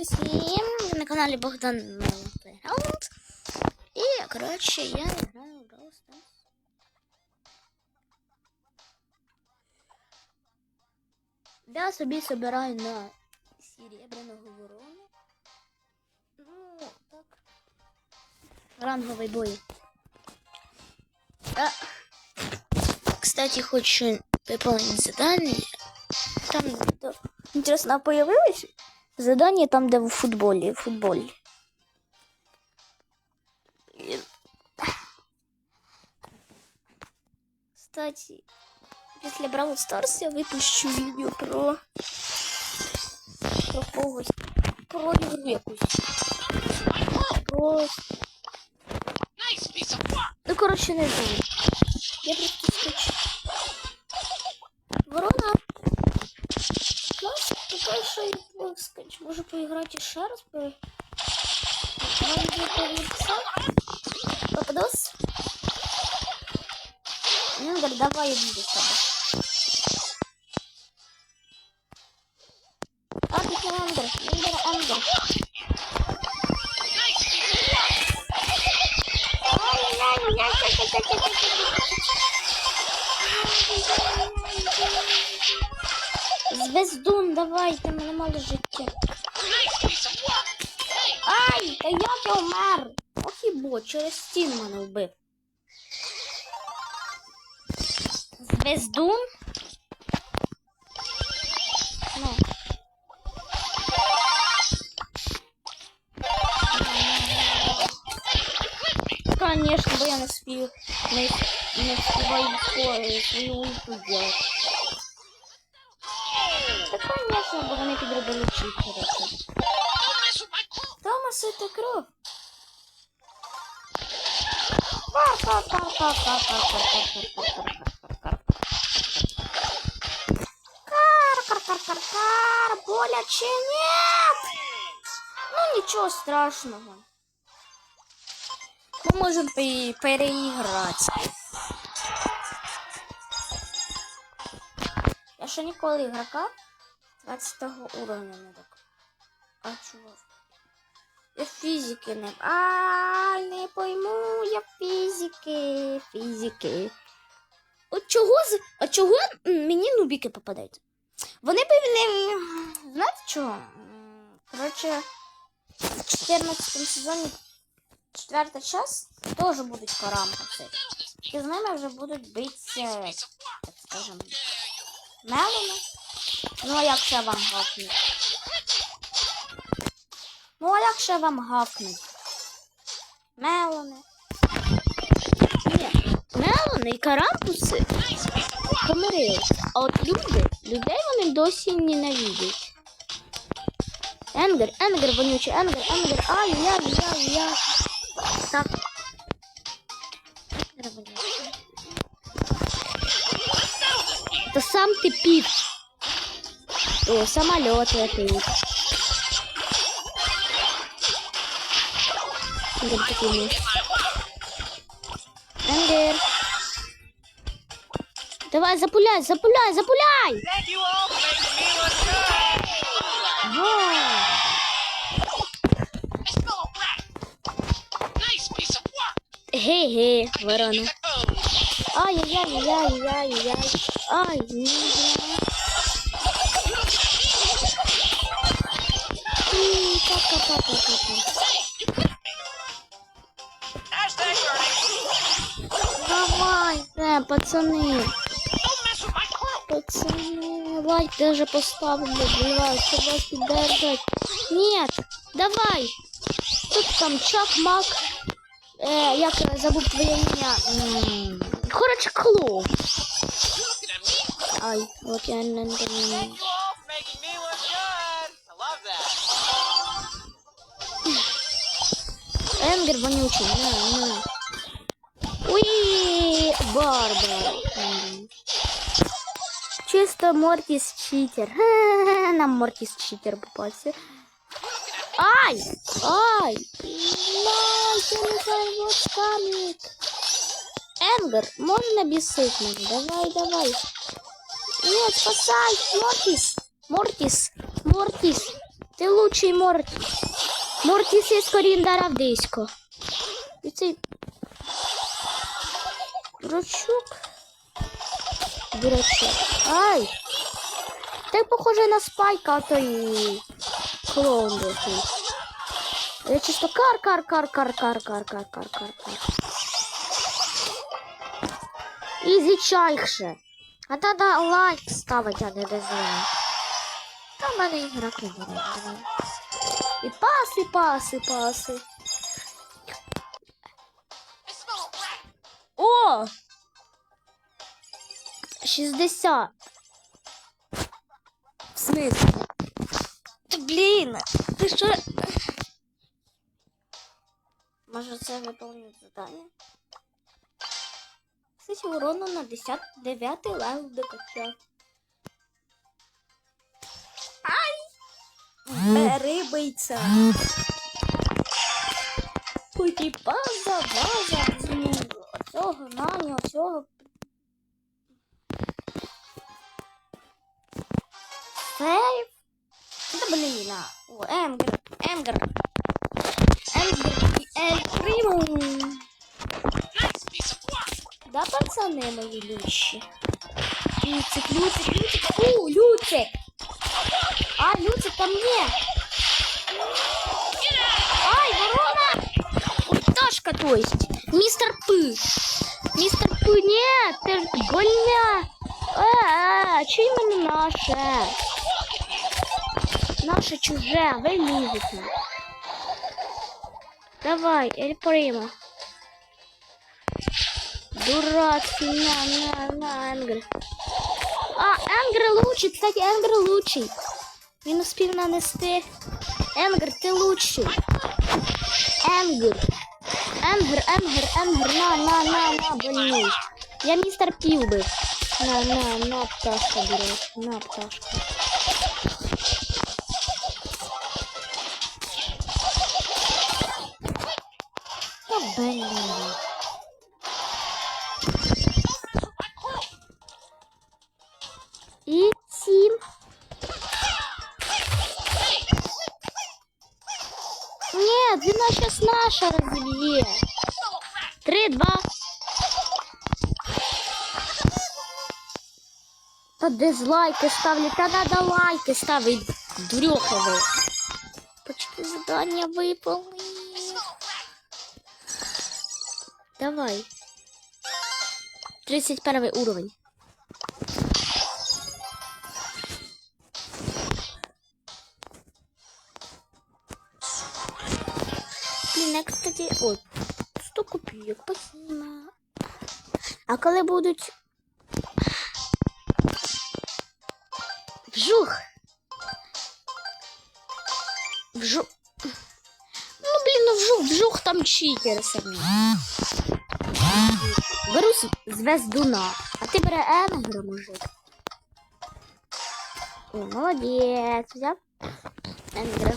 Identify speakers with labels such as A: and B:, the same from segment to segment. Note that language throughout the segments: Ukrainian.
A: всім! Ви на каналі Богдан Playground. І, коротше, я граю в Brawl Stars. Я собі собираю на серебряного ворона. Ну, так. Ранговий бой. А, кстати, хочу выполнить задание. Там да, интересно, а появилось Задание там, где в футболе, в футболе. Кстати, если Бравл Старс, я выпущу видео про про когось. Про. Про... Ну, коротше, не знаю. Я просто скачу. Я по- скачу. Можу поіграти ще раз по... Вам буде написав? Попадос? Ну, говорит, давай я буду с тобой. Звездун, давай, там мене мало життя. Ай, та я вмер? Ох і бо, через стіну мене вбив. Звездун? Ну. Конечно, бо я не спію, не, не співаю свою ульту делать. бо вони підробили читери. Томас, это кров. Кар-кар-кар-кар-кар, боляче нет. Ну, ничего страшного. Мы можем пе- переиграть. Я ще ніколи ігрока 20 уровня так. А чувак. Я фізики не. Ай, не пойму я фізики. Фізики. От чого з. А чого мені нубіки попадають? Вони б не. Знаєте чого? М, Коротше, в 14 сезоні четвертий час теж будуть карампуси. І з ними вже будуть битися, так скажем, мелами. Ну, а як ще вам гавкнуть? Ну, а як ще вам гавкнуть? Мелони. Ні, мелони і карампуси помирилися. А от люди, людей вони досі ненавидять. Енгер, Енгер, вонючий, Енгер, Енгер, ай, яй, яй, яй. Так. Это сам ты пик. О, самолет это их. Давай, запуляй, запуляй, запуляй! Гей-гей, ворона.
B: Oh,
A: Ай-яй-яй-яй-яй-яй. Ай, ні. М, Ка-ка-ка-ка-ка.
B: hashtag burning.
A: Давайте, пацани.
B: Don't mess with my crew.
A: Пацаны, лайк даже поставлю, давай, чтобы вас поддержать. Нет, давай. Тут там Чак Мак. Э, як я забув твоє ім'я. М, Коротше, клоу.
B: Looking at me.
A: Ай, от я не не-
B: Thank you all for making me look good. I love that.
A: Енгер вонючий, на, на. Уи, Барбара. М. Чисто Мортіс читер. Ха-ха-ха, Нам Мортіс читер попався. Ай! Ай! Ай, я не знаю, вот камик. Энгар, можно бесить меня? Давай, давай. Нет, спасай, Мортис. Мортис, Мортис. Ти лучший Морті. Морті си скорін дарав дисько. І цей дурачок. Дурачок. Ай! Так похоже на спайка, а той клоун такий. Я чисто кар, Ізі чайше. А треба лайк ставити, а не дизлайк. Та в мене ігрок буде. І паси, паси, паси. О! 60. В смысле? Та блін, ти що? Може це виповнює завдання? Кстати, урону на 10 9 левел докачав. Ай! Бери бийця. Хоті база, база, ну, цього, нані, цього. Сейф. Та блін. О, Енгер, Енгер. Енгер і Ель Примо. Да, пацани мої лющі. Люцик, Люцик, Люцик. Фу, Люцик. А, Люцик ко мне. Ай, ворона. Ой, Пташка, то есть. Мистер Пы. Мистер Пы, нет, ты больня. А, а, что именно наше? Наше чуже, вы лезете. Давай, Эль Прима. Дурацкий, на, на, на, Энгр. А, Энгр лучший, кстати, Энгр лучший. Він успів нанести. Енгр, ти лучший. Енгр. Енгр, Енгр, Енгр, на, на, на, на, больний. Я містер Пів би. На, на, на, пташка, береш, на, пташка. Наша разобье. Три, два. Та дизлайки ставлять, та надо лайки ставить, дурьоха. Почти задання виповнені. Давай. 31 уровень. Ой, 100 копійок, спасибо. А коли будуть вжух. Вжух. Ну, блін, ну вжух, вжух там читери самі. Беру звездуна, а ти бере Енгра, мужик. О, молодець, взяв Енгра.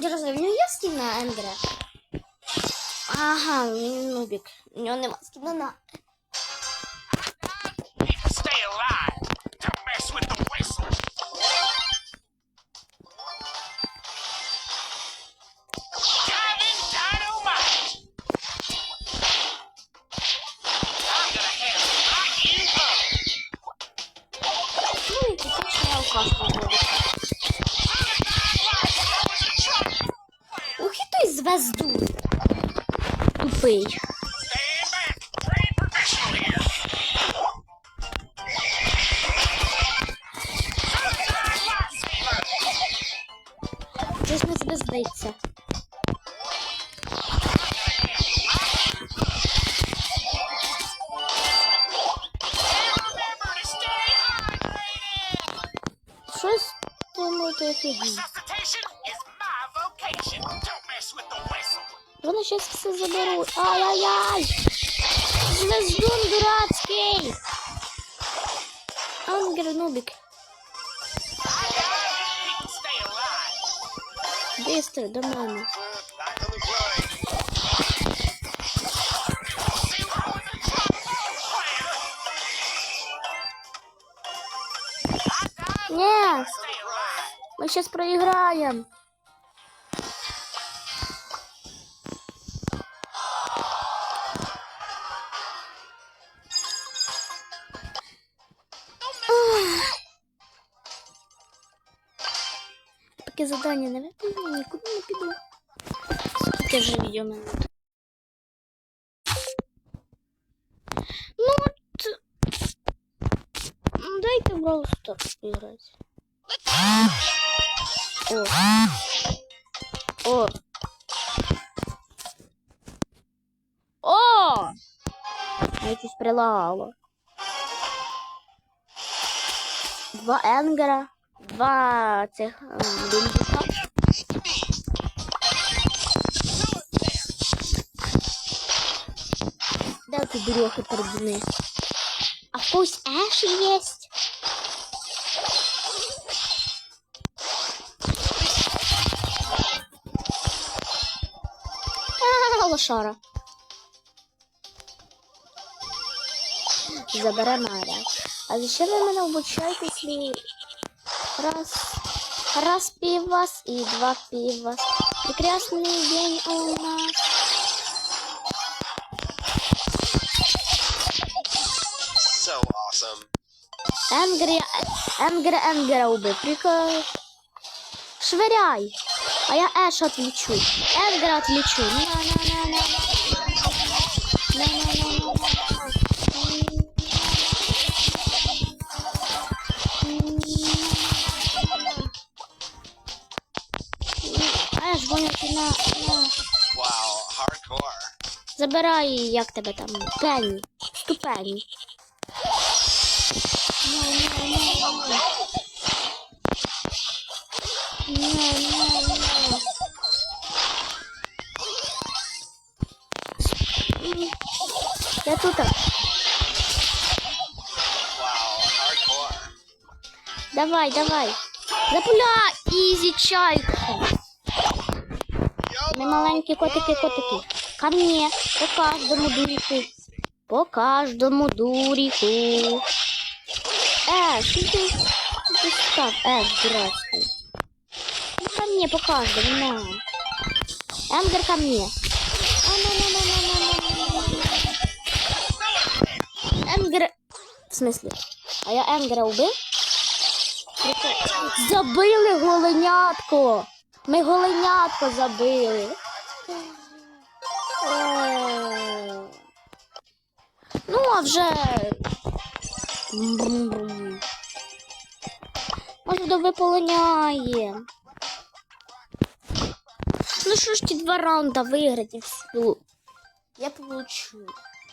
A: Дерзай, в нього є скін на Ендера? Ага, він нубік. У нього нема скіна на. тупий. Щось
B: мені тебе здається.
A: Щось думаю, то. Вони сейчас все заберуть. Ай-яй-яй! Звездун дурацький! Ангер
B: нубик.
A: Быстро, до мене.
B: Нет!
A: Мы сейчас проиграем. Таке завдання не виконано, нікуди не піду. Скільки вже відео минут? Ну, от... м, Дайте в Brawl Stars поиграть. О. О. О! Я щось прилагало. Два Енгера, Два цих ем, біндюка. Де ти дурехи передуни? А в когось Еш есть? А, лошара. Забере Маря. А зачем ви мене обучаєте, якщо раз, раз пивас и два пивас? Прекрасный день у нас.
B: So awesome.
A: Енгера, Енгера убив. Прикол. Швыряй. А я Эш отвлечу. Энгера отвлечу. На-на-на-на. Еш, Боники на... на...
B: Вау, хардкор.
A: Забирай, як тебе там, пені, ступені. Не, не,
B: не. Я тут.
A: Давай, давай. Запуляй, изи чайку маленькі котики, котики. Ко мне, по каждому дуріку. По каждому дуріку. Е, ты ты став? Э, е, здравствуй. Ко мне, по каждому, на. Эндер ко мне. Энгер... В смысле? А я Енгера убив? Забили голенятко! Ми голенятко забили. Е. Ну, а вже. Брум-брум. Може, до виполоняє. Ну що ж ті два раунда виграти і все. Я получу.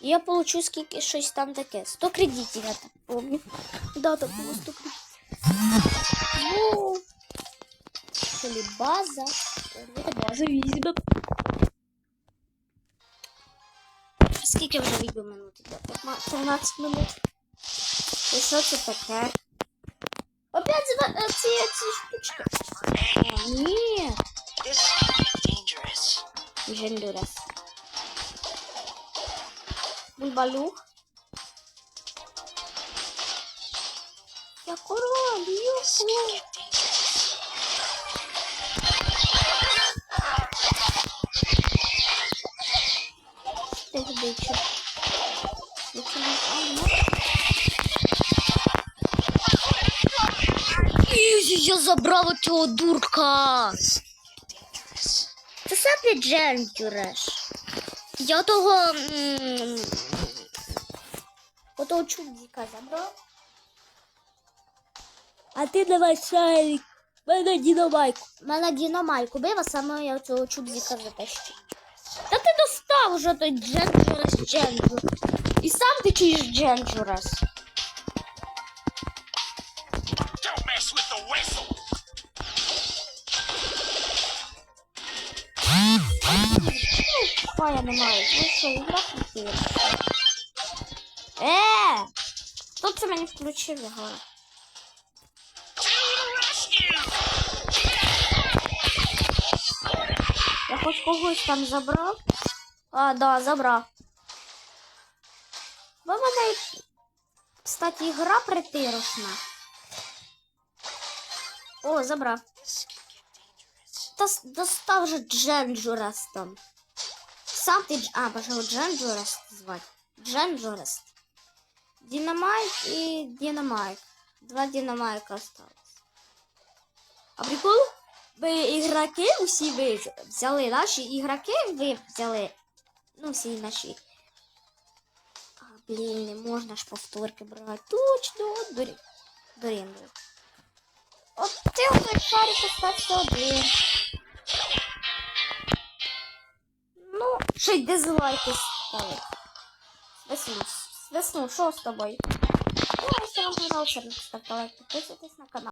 A: Я получу скільки щось там таке. 100 кредитів, я так помню. Да, так було 100 кредитів. Ну, что ли база? Это база візьме. Скільки вже відео минут іде? 15 минут. І що це таке? Опять зва- е, ці, ці штучки. А, ні.
B: This could be dangerous.
A: Жендурас. Бульбалюх. Я король,
B: This
A: юху. Я забрала цього дурка. Це сапі Джентюреш. Я того. Отого чудика забрав. А ти давай шарик. Мене діномайку. Мене діномайку бив, а саме я цього чудика затащу. Та ти достав уже той Дженджурас Дженджур. І сам ти чуєш Дженджурас. Ой, я не маю. Ну що, ігра включила? Е! Хто це мені включив його? Я хоч когось там забрав. А, да, забрав. Бо мене, кстати, ігра притирушна. О, забрав. дос- достав же Дженджурест там. Сам Дж- А, боже, його Дженджурест звати. Дженджурест. Динамайк і Динамайк. Два Динамайка осталось. А прикол, ви ігроки усі ви взяли, наші ігроки ви взяли. Ну, всі наші. А, блін, не можна ж повторки брати. Точно, дурі. Дурін. От ти отой шарик остався один. Ще дизлайки ставить. Весну, свеснув, що з тобою? Ну, якщо вам понравився, ставте лайк, підписуйтесь на канал.